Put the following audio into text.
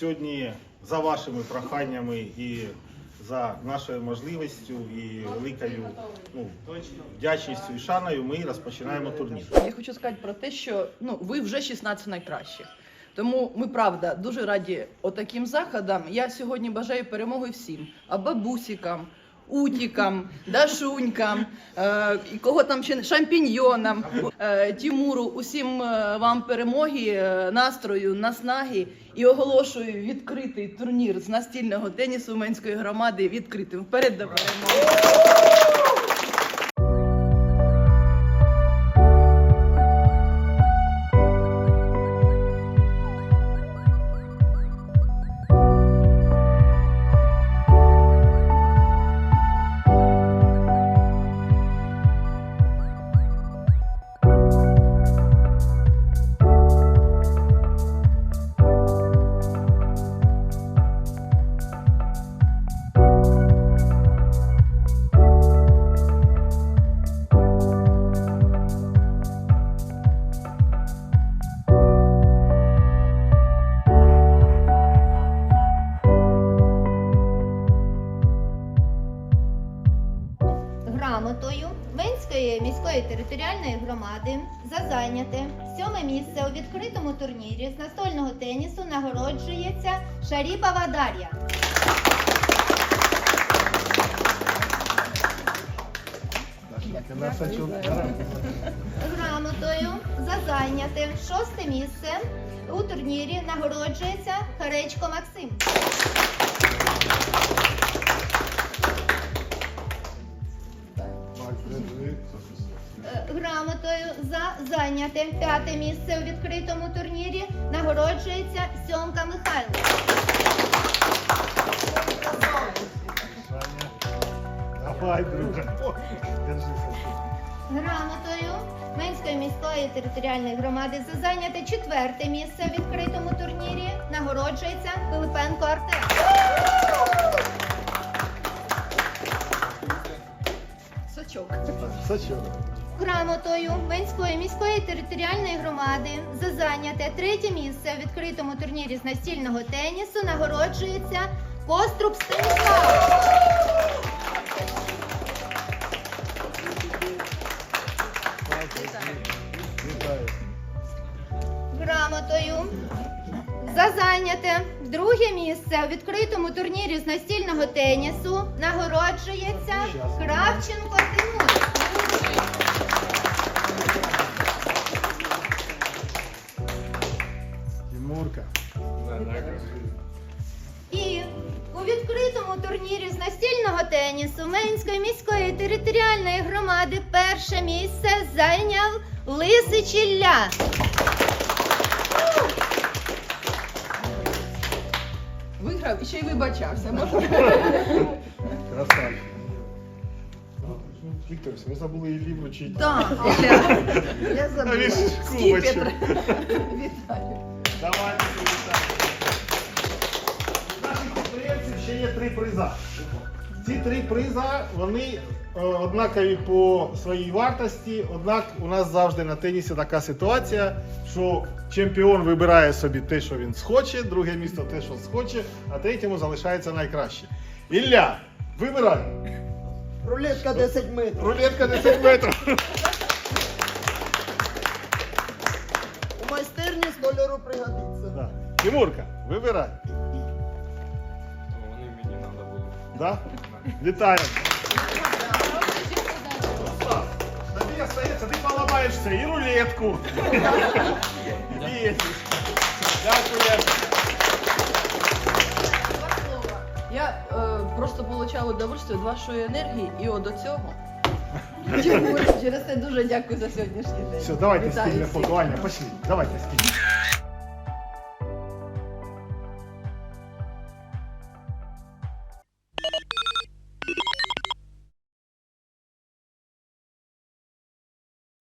сьогодні за вашими проханнями і за нашою можливістю і великою ну, вдячністю і шаною ми розпочинаємо турнір. Я хочу сказати про те, що ну ви вже 16 найкращих. Тому ми правда дуже раді отаким заходам. Я сьогодні бажаю перемоги всім, а бабусікам, утікам, дашунькам, е, і кого там ще шампіньйонам, е, Тімуру, усім е, вам перемоги, настрою, наснаги. І оголошую відкритий турнір з настільного тенісу Менської громади відкритим. Вперед до перемоги! Територіальної громади за зайняте сьоме місце у відкритому турнірі з настольного тенісу нагороджується Шаріпова Дар'я. Грамотою за зайняте шосте місце у турнірі нагороджується Харечко Максим. Грамотою за зайняте п'яте місце у відкритому турнірі нагороджується Сьомка Михайло. Давай, друже. Грамотою Менської міської територіальної громади за зайняте четверте місце у відкритому турнірі нагороджується Пилипенко Артем. Сачок. Сачок. Грамотою Менської міської територіальної громади за зайняте третє місце у відкритому турнірі з настільного тенісу нагороджується Коструб Станіслав. Грамотою за зайняте друге місце у відкритому турнірі з настільного тенісу нагороджується Кравченко Тимур. Відкритому турнірі з настільного тенісу Менської міської територіальної громади перше місце зайняв Лисич Ілля. Виграв і ще й вибачався. Можна? Красавчик. Віктор, ви забули Іллі вручити. Так, Ілля, я забула. Скіпетр. Вітаю. Приза. Ці три приза, вони е, однакові по своїй вартості, однак у нас завжди на тенісі така ситуація, що чемпіон вибирає собі те, що він схоче, друге місто те, що схоче, а третьому залишається найкраще. Ілля, вибирай. Рулетка 10 метрів. Рулетка 10 метрів. У майстерні столяру пригодиться. Да. Тимурка, вибирай. Да? Вітаємо. Тобі остається, ти поламаєшся і рулетку. Дякую. Я е, просто отримала удовольствие від вашої енергії і от до цього. Через це дуже дякую за сьогоднішній день. Все, давайте Вітаю спільне всіх. фото. Аня, пошли. Давайте спільне.